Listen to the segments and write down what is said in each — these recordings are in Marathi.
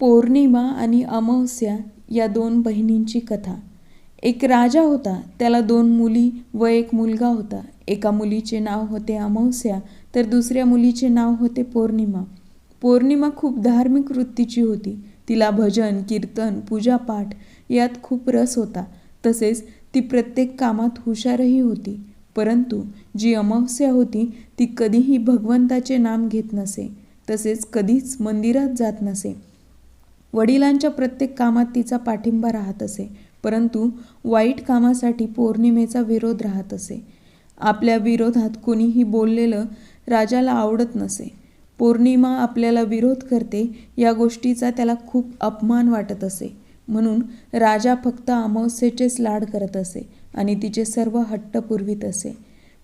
पौर्णिमा आणि अमावस्या या दोन बहिणींची कथा. एक राजा होता त्याला दोन मुली व एक मुलगा होता. एका मुलीचे नाव होते अमावस्या तर दुसऱ्या मुलीचे नाव होते पौर्णिमा. पौर्णिमा खूप धार्मिक वृत्तीची होती. तिला भजन कीर्तन पूजापाठ यात खूप रस होता. तसेच ती प्रत्येक कामात हुशारही होती. परंतु जी अमावस्या होती ती कधीही भगवंताचे नाम घेत नसे. तसेच कधीच मंदिरात जात नसे. वडिलांच्या प्रत्येक कामात तिचा पाठिंबा राहत असे परंतु वाईट कामासाठी पौर्णिमेचा विरोध राहत असे. आपल्या विरोधात कोणीही बोललेलं राजाला आवडत नसे. पौर्णिमा आपल्याला विरोध करते या गोष्टीचा त्याला खूप अपमान वाटत असे. म्हणून राजा फक्त अमावस्येचेच लाड करत असे आणि तिचे सर्व हट्ट पुरवीत असे.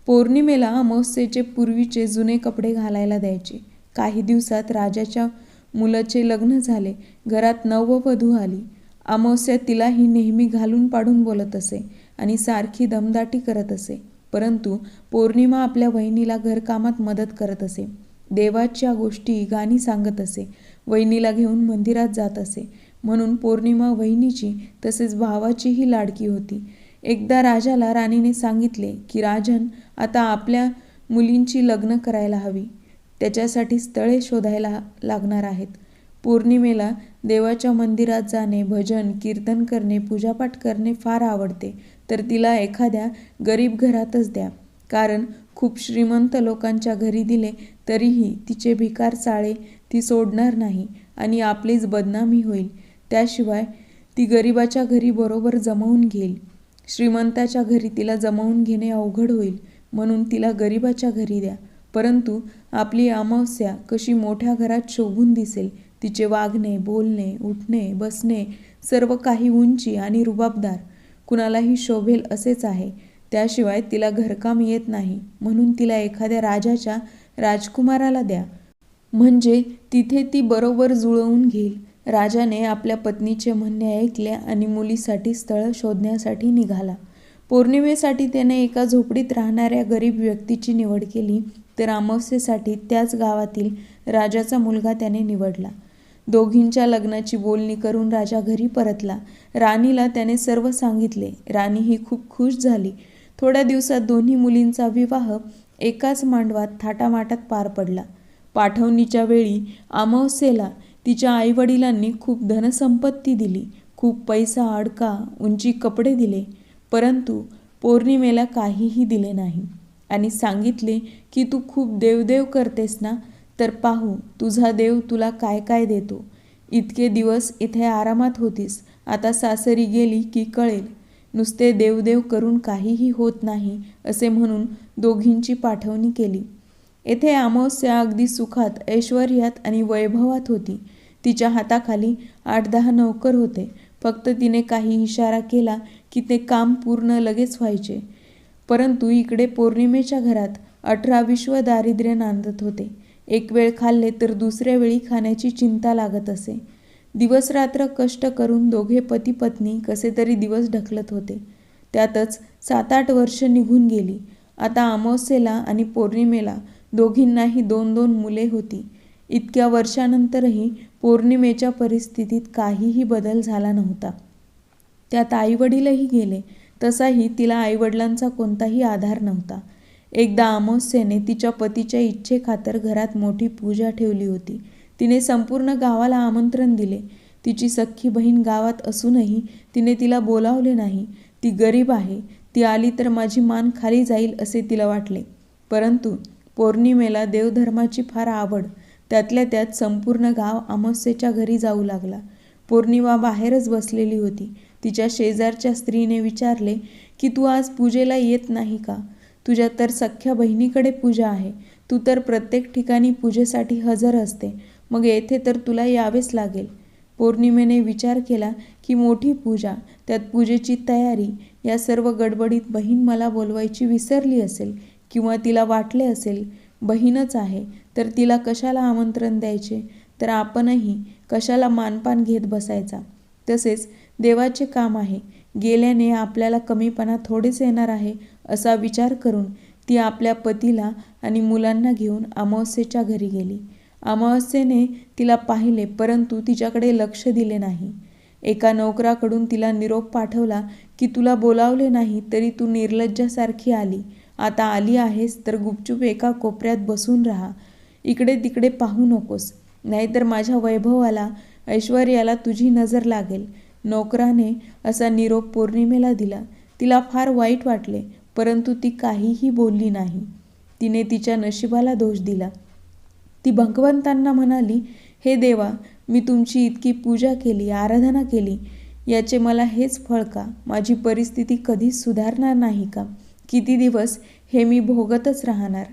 पौर्णिमेला अमावस्येचे पूर्वीचे जुने कपडे घालायला द्यायचे. काही दिवसात राजाच्या मुलाचे लग्न झाले. घरात नववधू आली. अमावस्या तिलाही नेहमी घालून पाडून बोलत असे आणि सारखी दमदाटी करत असे. परंतु पौर्णिमा आपल्या वहिनीला घरकामात मदत करत असे. देवाच्या गोष्टी गाणी सांगत असे. वहिनीला घेऊन मंदिरात जात असे. म्हणून पौर्णिमा वहिनीची तसेच भावाचीही लाडकी होती. एकदा राजाला राणीने सांगितले की राजन आता आपल्या मुलींची लग्न करायला हवी. त्याच्यासाठी स्थळे शोधायला लागणार आहेत. पौर्णिमेला देवाच्या मंदिरात जाणे भजन कीर्तन करणे पूजापाठ करणे फार आवडते. तर तिला एखाद्या गरीब घरातच द्या. कारण खूप श्रीमंत लोकांच्या घरी दिले तरीही तिचे भिकार चाळे ती सोडणार नाही आणि आपलीच बदनामी होईल. त्याशिवाय ती गरिबाच्या घरी बरोबर जमवून घेईल. श्रीमंताच्या घरी तिला जमवून घेणे अवघड होईल. म्हणून तिला गरिबाच्या घरी द्या. परंतु आपली अमावस्या कशी मोठ्या घरात शोभून दिसेल तिचे वागणे बोलणे उठणे बसणे सर्व काही उंची आणि रुबाबदार. कुणालाही शोभेल असेच आहे. त्याशिवाय तिला घरकाम येत नाही. म्हणून तिला एखाद्या राजाच्या राजकुमाराला द्या. म्हणजे तिथे ती बरोबर जुळवून घेईल. राजाने आपल्या पत्नीचे म्हणणे ऐकले आणि मुलीसाठी स्थळ शोधण्यासाठी निघाला. पौर्णिमेसाठी त्याने एका झोपडीत राहणाऱ्या गरीब व्यक्तीची निवड केली. तर अमावस्येसाठी त्याच गावातील राजाचा मुलगा त्याने निवडला. दोघींच्या लग्नाची बोलणी करून राजा घरी परतला. राणीला त्याने सर्व सांगितले. राणी ही खूप खुश झाली. थोड्या दिवसात दोन्ही मुलींचा विवाह एकाच मांडवात थाटामाटात पार पडला. पाठवणीच्या वेळी अमावस्येला तिच्या आईवडिलांनी खूप धनसंपत्ती दिली. खूप पैसा अडका उंची कपडे दिले. परंतु पौर्णिमेला काहीही दिले नाही. आणि सांगितले की तू खूप देवदेव करतेस ना तर पाहू तुझा देव तुला काय काय देतो. इतके दिवस इथे आरामात होतीस आता सासरी गेली की कळेल. नुसते देवदेव करून काहीही होत नाही असे म्हणून दोघींची पाठवणी केली. येथे अमावस्या अगदी सुखात ऐश्वर्यात आणि वैभवात होती. तिच्या हाताखाली आठ दहा नोकर होते. फक्त तिने काही इशारा केला की ते काम पूर्ण लगेच व्हायचे. परंतु इकडे पौर्णिमेच्या घरात अठरा विश्व दारिद्र्य नांदत होते. एक वेळ खाल्ले तर दुसऱ्या वेळी खाण्याची चिंता लागत असे. दिवसरात्र कष्ट करून दोघे पती पत्नी कसे तरी दिवस ढकलत होते. त्यातच सात आठ वर्ष निघून गेली. आता अमावस्येला आणि पौर्णिमेला दोघींनाही दोन दोन मुले होती. इतक्या वर्षानंतरही पौर्णिमेच्या परिस्थितीत काहीही बदल झाला नव्हता. त्यात आईवडीलही गेले. तसाही तिला आईवडिलांचा कोणताही आधार नव्हता. एकदा अमावस्येने तिच्या पतीच्या इच्छेखातर घरात मोठी पूजा ठेवली होती. तिने संपूर्ण गावाला आमंत्रण दिले. तिची सख्खी बहीण गावात असूनही तिने तिला बोलावले नाही. ती गरीब आहे. ती आली तर माझी मान खाली जाईल असे तिला वाटले. परंतु पौर्णिमेला देवधर्माची फार आवड. त्यातल्या त्यात संपूर्ण गाव अमावस्येच्या घरी जाऊ लागला. पौर्णिमा बाहेरच बसलेली होती. तिच्या शेजारच्या स्त्रीने विचारले की तू आज पूजेला येत नाही का? तुझ्या तर सख्ख्या बहिणीकडे पूजा आहे. तू तर प्रत्येक ठिकाणी पूजेसाठी हजर असते. मग येथे तर तुला यावेच लागेल. पौर्णिमेने विचार केला की मोठी पूजा त्यात पूजेची तयारी या सर्व गडबडीत बहीण मला बोलवायची विसरली असेल किंवा तिला वाटले असेल बहीणच आहे तर तिला कशाला आमंत्रण द्यायचे? तर आपणही कशाला मानपान घेत बसायचा? तसेच देवाचे काम आहे. गेल्याने आपल्याला कमीपणा थोडेच येणार आहे असा विचार करून ती आपल्या पतीला आणि मुलांना घेऊन अमावस्येच्या घरी गेली. अमावस्येने तिला पाहिले परंतु तिच्याकडे लक्ष दिले नाही. एका नोकराकडून तिला निरोप पाठवला की तुला बोलावले नाही तरी तू निर्लज्जासारखी आली. आता आली आहेस तर गुपचूप एका कोपऱ्यात बसून राहा. इकडे तिकडे पाहू नकोस. नाहीतर माझ्या वैभवाला ऐश्वर्याला तुझी नजर लागेल. नोकराने असा निरोप पौर्णिमेला दिला. तिला फार वाईट वाटले परंतु ती काहीही बोलली नाही. तिने तिच्या नशिबाला दोष दिला. ती भगवंतांना म्हणाली हे देवा मी तुमची इतकी पूजा केली आराधना केली याचे मला हेच फळ का? माझी परिस्थिती कधीच सुधारणार नाही का? किती दिवस हे मी भोगतच राहणार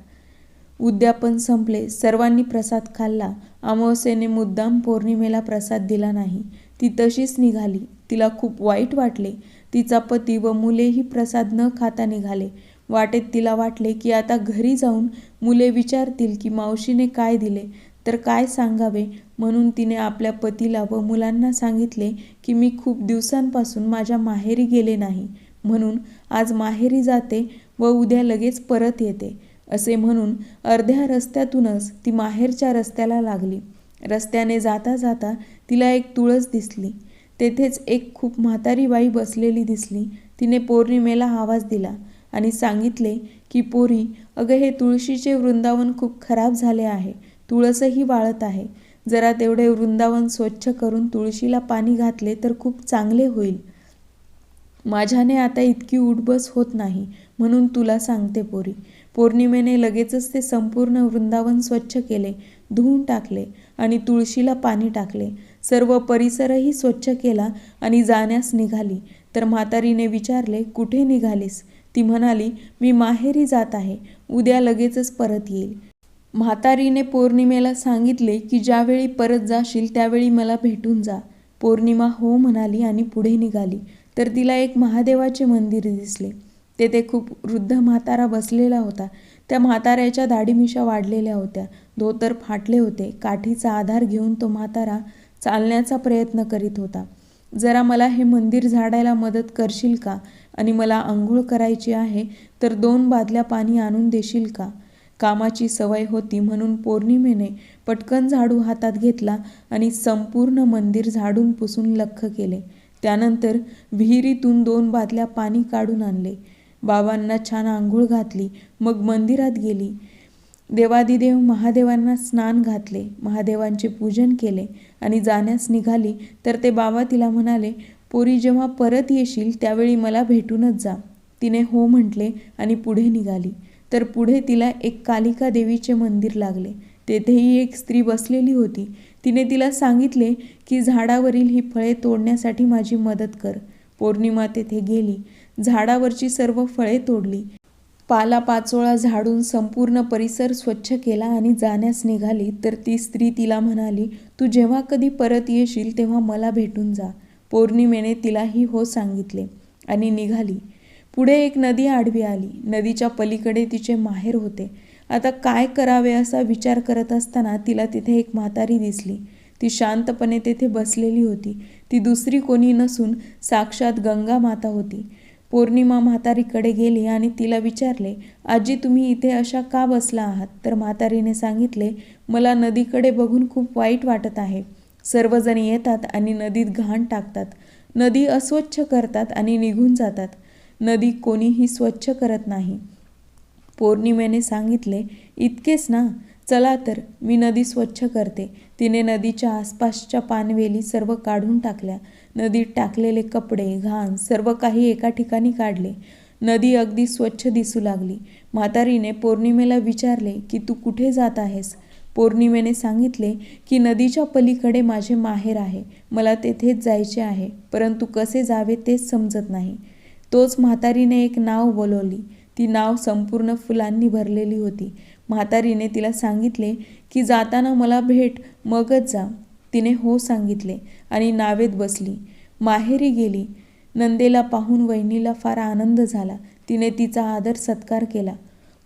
उद्यापन संपले. सर्वांनी प्रसाद खाल्ला. अमावस्येने मुद्दाम पौर्णिमेला प्रसाद दिला नाही. ती तशीच निघाली. तिला खूप वाईट वाटले. तिचा पती व मुलेही प्रसाद न खाता निघाले. वाटेत तिला वाटले की आता घरी जाऊन मुले विचारतील की मावशीने काय दिले? तर काय सांगावे? म्हणून तिने आपल्या पतीला व मुलांना सांगितले की मी खूप दिवसांपासून माझ्या माहेरी गेले नाही. म्हणून आज माहेरी जाते व उद्या लगेच परत येते. असे म्हणून अर्ध्या रस्त्यातूनच ती माहेरच्या रस्त्याला लागली. रस्त्याने जाता जाता तिला एक तुळस दिसली. तेथेच एक खूप म्हातारी बाई बसलेली दिसली. तिने पौर्णिमेला आवाज दिला आणि सांगितले की पोरी अगं हे तुळशीचे वृंदावन खूप खराब झाले आहे. तुळसही वाळत आहे. जरा तेवढे वृंदावन स्वच्छ करून तुळशीला पाणी घातले तर खूप चांगले होईल. माझ्याने आता इतकी उठबस होत नाही म्हणून तुला सांगते पोरी. पौर्णिमेने लगेचच ते संपूर्ण वृंदावन स्वच्छ केले धुवून टाकले आणि तुळशीला पाणी टाकले. सर्व परिसरही स्वच्छ केला आणि जाण्यास निघाली. तर म्हातारीने विचारले कुठे निघालीस? ती म्हणाली मी माहेरी जात आहे. उद्या लगेचच परत येईल. म्हातारीने पौर्णिमेला सांगितले की ज्यावेळी परत जाशील त्यावेळी मला भेटून जा. पौर्णिमा हो म्हणाली आणि पुढे निघाली. तर तिला एक महादेवाचे मंदिर दिसले. तेथे खूप वृद्ध म्हातारा बसलेला होता. त्या म्हाताऱ्याच्या दाढीमिशा वाढलेल्या होत्या. धोतर फाटले होते. काठीचा आधार घेऊन तो म्हातारा चालण्याचा प्रयत्न करीत होता. जरा मला हे मंदिर झाडायला मदत करशील का? आणि मला आंघोळ करायची आहे तर दोन बादल्या पाणी आणून देशील का? कामाची सवय होती म्हणून पौर्णिमेने पटकन झाडू हातात घेतला आणि संपूर्ण मंदिर झाडून पुसून लख केले. त्यानंतर विहिरीतून दोन बादल्या पाणी काढून आणले. बाबांना छान आंघोळ घातली मग मंदिरात गेली. देवादिदेव महादेवांना स्नान घातले महादेवांचे पूजन केले आणि जाण्यास निघाली तर ते बाबा तिला म्हणाले पोरी जेव्हा परत येशील त्यावेळी मला भेटूनच जा. तिने हो म्हटले आणि पुढे निघाली. तर पुढे तिला एक कालिका देवीचे मंदिर लागले. तेथेही एक स्त्री बसलेली होती. तिने तिला सांगितले की झाडावरील ही फळे तोडण्यासाठी माझी मदत कर. पौर्णिमा तेथे गेली. झाडावरची सर्व फळे तोडली. पालापाचोळा झाडून संपूर्ण परिसर स्वच्छ केला आणि जाण्यास निघाली तर ती स्त्री तिला म्हणाली तू जेव्हा कधी परत येशील तेव्हा मला भेटून जा पौर्णिमेने तिलाही हो सांगितले आणि निघाली. पुढे एक नदी आडवी आली. नदीच्या पलीकडे तिचे माहेर होते. आता काय करावे असा विचार करत असताना तिला तिथे एक म्हातारी दिसली. ती शांतपणे तेथे बसलेली होती. ती दुसरी कोणी नसून साक्षात गंगा माता होती. पौर्णिमा म्हातारीकडे गेली आणि तिला विचारले आजी तुम्ही इथे अशा का बसला आहात? तर म्हातारीने सांगितले मला नदीकडे बघून खूप वाईट वाटत आहे. सर्वजण येतात आणि नदीत घाण टाकतात. नदी अस्वच्छ करतात आणि निघून जातात. नदी कोणीही स्वच्छ करत नाही. पौर्णिमेने सांगितले इतकेच ना. चला तर मी नदी स्वच्छ करते. तिने नदीच्या आसपासच्या पानवेली सर्व काढून टाकल्या. नदीत टाकलेले कपडे घाण सर्व काही एका ठिकाणी काढले. नदी अगदी स्वच्छ दिसू लागली. म्हातारीने पौर्णिमेला विचारले की तू कुठे जात आहेस? पौर्णिमेने सांगितले की नदीच्या पलीकडे माझे माहेर आहे. मला तेथेच जायचे आहे परंतु कसे जावे तेच समजत नाही. तोच म्हातारीने एक नाव बोलवली. ती नाव संपूर्ण फुलांनी भरलेली होती. म्हातारीने तिला सांगितले की जाताना मला भेट मगच जा. तिने हो सांगितले आणि नावेत बसली. माहेरी गेली. नंदेला पाहून वहिनीला फार आनंद झाला. तिने तिचा आदर सत्कार केला.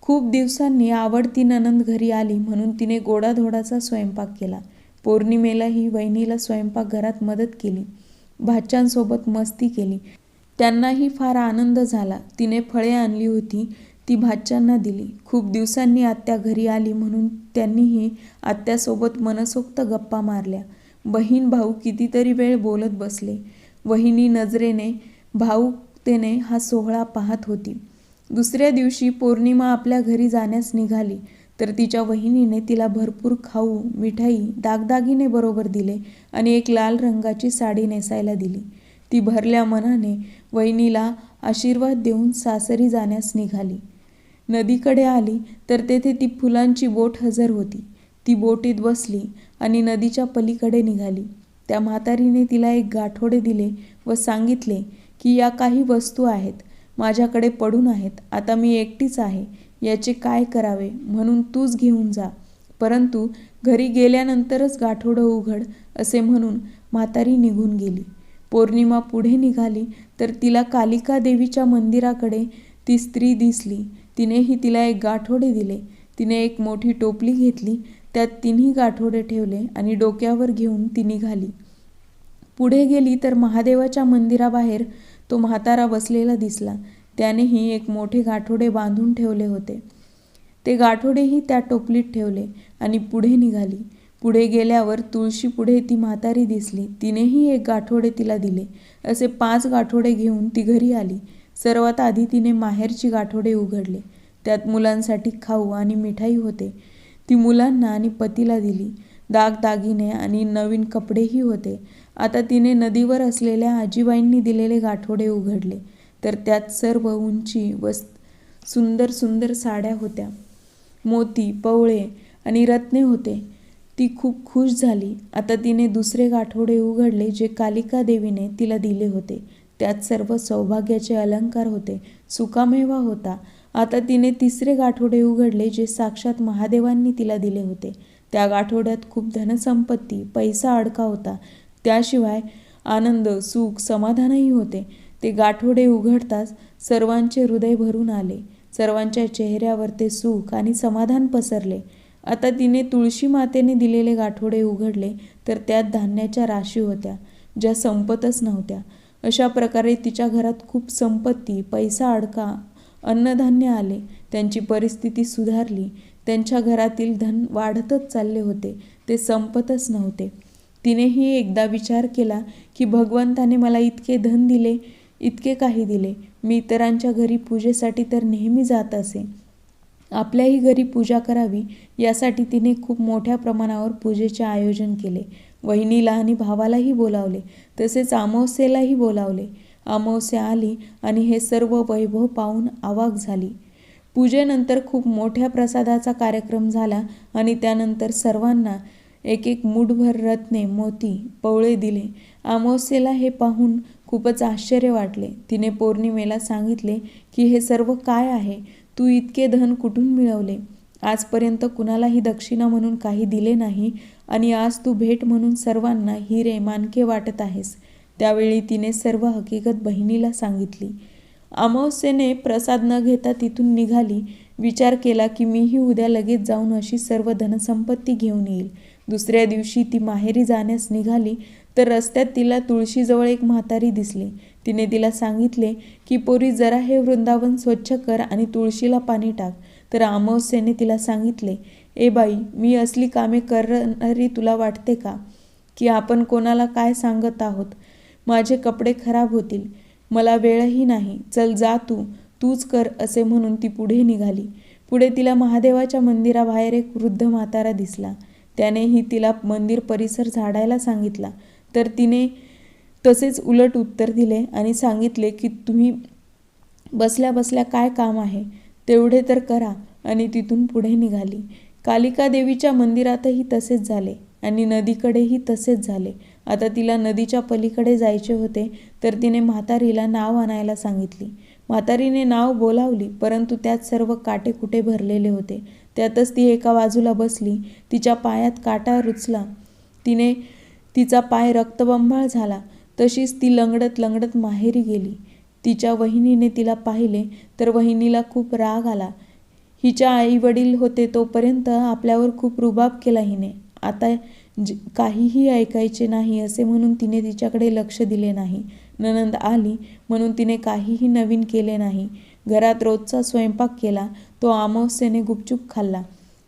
खूप दिवसांनी आवडती ननंद घरी आली म्हणून तिने गोडाधोडाचा स्वयंपाक केला. पौर्णिमेलाही वहिनीला स्वयंपाकघरात मदत केली. भाच्यांसोबत मस्ती केली. त्यांनाही फार आनंद झाला. तिने फळे आणली होती. ती भाच्यांना दिली. खूप दिवसांनी आत्या घरी आली म्हणून त्यांनीही आत्यासोबत मनसोक्त गप्पा मारल्या. बहीण भाऊ कितीतरी वेळ बोलत बसले. वहिनी नजरेने भाऊकतेने हा सोहळा पाहत होती. दुसऱ्या दिवशी पौर्णिमा आपल्या घरी जाण्यास निघाली. तर तिच्या वहिनीने तिला भरपूर खाऊ मिठाई दागदागिने बरोबर दिले आणि एक लाल रंगाची साडी नेसायला दिली. ती भरल्या मनाने वहिनीला आशीर्वाद देऊन सासरी जाण्यास निघाली. नदीकडे आली तर तेथे ती फुलांची बोट हजर होती. ती बोटीत बसली आणि नदीच्या पलीकडे निघाली. त्या म्हातारीने तिला एक गाठोडे दिले व सांगितले की या काही वस्तू आहेत. माझ्याकडे पडून आहेत. आता मी एकटीच आहे. याचे काय करावे? म्हणून तूच घेऊन जा. परंतु घरी गेल्यानंतरच गाठोडं उघड असे म्हणून म्हातारी निघून गेली. पौर्णिमा पुढे निघाली तर तिला कालिका देवीच्या मंदिराकडे ती स्त्री दिसली. तिनेही तिला एक गाठोडे दिले. तिने एक मोठी टोपली घेतली. त्यात तिन्ही गाठोडे ठेवले आणि डोक्यावर घेऊन ती निघाली पुढे गेली तर महादेवाच्या मंदिराबाहेर तो म्हातारा बसलेला दिसला. त्यानेही एक मोठे गाठोडे बांधून ठेवले होते. ते गाठोडेही त्या टोपलीत ठेवले आणि पुढे निघाली. पुढे गेल्यावर तुळशी पुढे ती म्हातारी दिसली. तिनेही एक गाठोडे तिला दिले. असे पाच गाठोडे घेऊन ती घरी आली. सर्वात आधी तिने माहेरची गाठोडे उघडले. त्यात मुलांसाठी खाऊ आणि मिठाई होते. ती मुलांना आणि पतीला दिली. दागदागिने आणि नवीन कपडेही होते. आता तिने नदीवर असलेल्या आजीबाईंनी दिलेले गाठोडे उघडले. तर त्यात सर्व उंची व सुंदर सुंदर साड्या होत्या. मोती पवळे आणि रत्ने होते. ती खूप खुश झाली. आता तिने दुसरे गाठोडे उघडले जे कालिका देवीने तिला दिले होते. त्यात सर्व सौभाग्याचे अलंकार होते. सुकामेवा होता. आता तिने तिसरे गाठोडे उघडले जे साक्षात महादेवांनी तिला दिले होते. त्या गाठोड्यात खूप धनसंपत्ती पैसा अडका होता. त्याशिवाय आनंद सुख समाधानही होते. ते गाठोडे उघडताच सर्वांचे हृदय भरून आले. सर्वांच्या चेहऱ्यावर ते सुख आणि समाधान पसरले. आता तिने तुळशी मातेने दिलेले गाठोडे उघडले तर त्यात धान्याच्या राशी होत्या ज्या संपतच नव्हत्या. अशा प्रकारे तिच्या घरात खूप संपत्ती पैसा अडका अन्नधान्य आले. त्यांची परिस्थिती सुधारली. त्यांच्या घरातील धन वाढतच चालले होते. ते संपतच नव्हते. तिनेही एकदा विचार केला की भगवंताने मला इतके धन दिले इतके काही दिले. मी इतरांच्या घरी पूजेसाठी तर नेहमी जात असे. आपल्याही घरी पूजा करावी यासाठी तिने खूप मोठ्या प्रमाणावर पूजेचे आयोजन केले. वहिनीला आणि भावालाही बोलावले. तसेच अमावस्येलाही बोलावले. अमावस्या आली आणि हे सर्व वैभव पाहून आवाक झाली. पूजेनंतर खूप मोठ्या प्रसादाचा कार्यक्रम झाला आणि त्यानंतर सर्वांना एक एक मुठभर रत्ने मोती पवळे दिले. अमावस्येला हे पाहून खूपच आश्चर्य वाटले. तिने पौर्णिमेला सांगितले की हे सर्व काय आहे? तू इतके धन कुठून मिळवले? आजपर्यंत कुणालाही दक्षिणा म्हणून काही दिले नाही आणि आज तू भेट म्हणून सर्वांना हिरे मानके वाटत आहेस. त्यावेळी तिने सर्व हकीकत बहिणीला सांगितली. अमावस्येने प्रसाद न घेता तिथून निघाली. विचार केला की मीही उद्या लगेच जाऊन अशी सर्व धनसंपत्ती घेऊन येईल. दुसऱ्या दिवशी ती माहेरी जाण्यास निघाली तर रस्त्यात तिला तुळशीजवळ एक म्हातारी दिसली. तिने तिला सांगितले की पोरी जरा हे वृंदावन स्वच्छ कर आणि तुळशीला पाणी टाक. तर अमावस्येने तिला सांगितले ए बाई मी असली कामे करणारी तुला वाटते का? की आपण कोणाला काय सांगत आहोत? माझे कपडे खराब होतील. मला वेळही नाही. चल जा तू. तूच कर असे म्हणून ती पुढे निघाली. पुढे तिला महादेवाच्या मंदिराबाहेर एक वृद्ध म्हातारा दिसला. त्यानेही तिला मंदिर परिसर झाडायला सांगितला. तर तिने तसेच उलट उत्तर दिले आणि सांगितले की तुम्ही बसल्या बसल्या काय काम आहे? तेवढे तर करा. आणि तिथून पुढे निघाली. कालिका देवीच्या मंदिरातही तसेच झाले आणि नदीकडेही तसेच झाले. आता तिला नदीच्या पलीकडे जायचे होते तर तिने म्हातारीला नाव आणायला सांगितली. म्हातारीने नाव बोलावली परंतु त्यात सर्व काटे कुठे भरलेले होते? त्यातच ती एका बाजूला बसली. तिच्या पायात काटा रुचला. तिने तिचा पाय रक्तबंभाळ झाला. तशीच ती लंगडत लंगडत माहेरी गेली. तिच्या वहिनीने तिला पाहिले तर वहिनीला खूप राग आला. हिच्या आई वडील होते तोपर्यंत आपल्यावर खूप रुबाब केला हिने. आता ज काहीही ऐकायचे नाही असे म्हणून तिने तिच्याकडे लक्ष दिले नाही. ननंद आली म्हणून तिने काहीही नवीन केले नाही. घरात रोजचा स्वयंपाक केला तो अमावस्येने गुपचूप खाल्ला.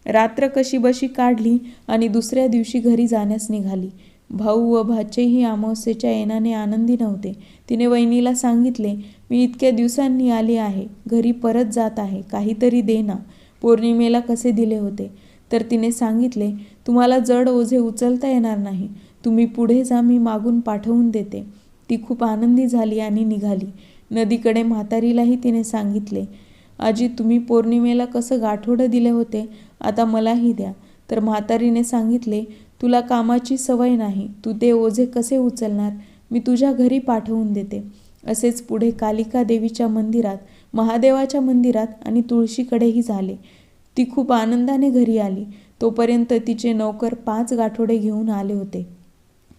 रात्र कशी बशी काढली आणि दुसऱ्या दिवशी घरी जाण्यास निघाली. भाऊ व भाचेही अमावस्येच्या येण्याने आनंदी नव्हते. तिने वहिनीला सांगितले मी इतक्या दिवसांनी आली आहे. घरी परत जात आहे. काहीतरी दे ना. पौर्णिमेला कसे दिले होते? तर तिने सांगितले तुम्हाला जड ओझे उचलता येणार नाही. तुम्ही पुढे जा मी मागून पाठवून देते. ती खूप आनंदी झाली आणि निघाली. नदीकडे म्हातारीलाही तिने सांगितले आजी तुम्ही पौर्णिमेला कसं गाठोडं दिले होते? आता मलाही द्या. तर म्हातारीने सांगितले तुला कामाची सवय नाही तू ते ओझे कसे उचलणार? मी तुझ्या घरी पाठवून देते. असेच पुढे कालिका देवीच्या मंदिरात महादेवाच्या मंदिरात आणि तुळशीकडेही झाले. ती खूप आनंदाने घरी आली. तोपर्यंत तिचे नोकर पाच गाठोडे घेऊन आले होते.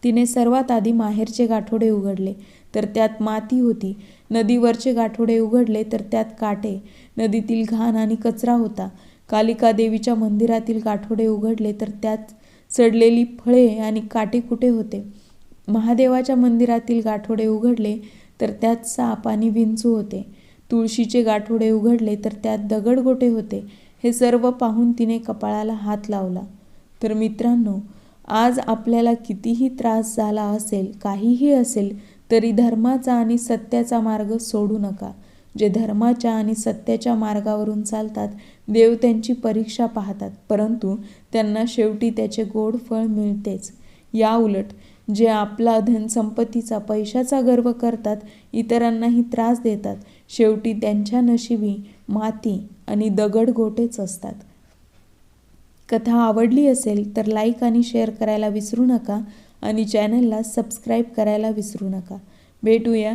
तिने सर्वात आधी माहेरचे गाठोडे उघडले तर त्यात माती होती. नदीवरचे गाठोडे उघडले तर त्यात काटे. नदीतील घाण आणि कचरा होता. कालिका देवीच्या मंदिरातील गाठोडे उघडले तर त्यात चढलेली फळे आणि काटे कुठे होते? महादेवाच्या मंदिरातील गाठोडे उघडले तर त्यात साप आणि विंचू होते. तुळशीचे गाठोडे उघडले तर त्यात दगडगोटे होते. हे सर्व पाहून तिने कपाळाला हात लावला. तर मित्रांनो आज आपल्याला कितीही त्रास झाला असेल काहीही असेल तरी धर्माचा आणि सत्याचा मार्ग सोडू नका. जे धर्माच्या आणि सत्याच्या मार्गावरून चालतात देव त्यांची परीक्षा पाहतात. परंतु त्यांना शेवटी त्याचे गोड फळ मिळतेच. या उलट जे आपला धनसंपत्तीचा पैशाचा गर्व करतात इतरांनाही त्रास देतात. शेवटी त्यांच्या नशिबी माती आणि दगड गोटेच असतात. कथा आवडली असेल तर लाईक आणि शेअर करायला विसरू नका आणि चॅनलला सबस्क्राईब करायला विसरू नका. भेटूया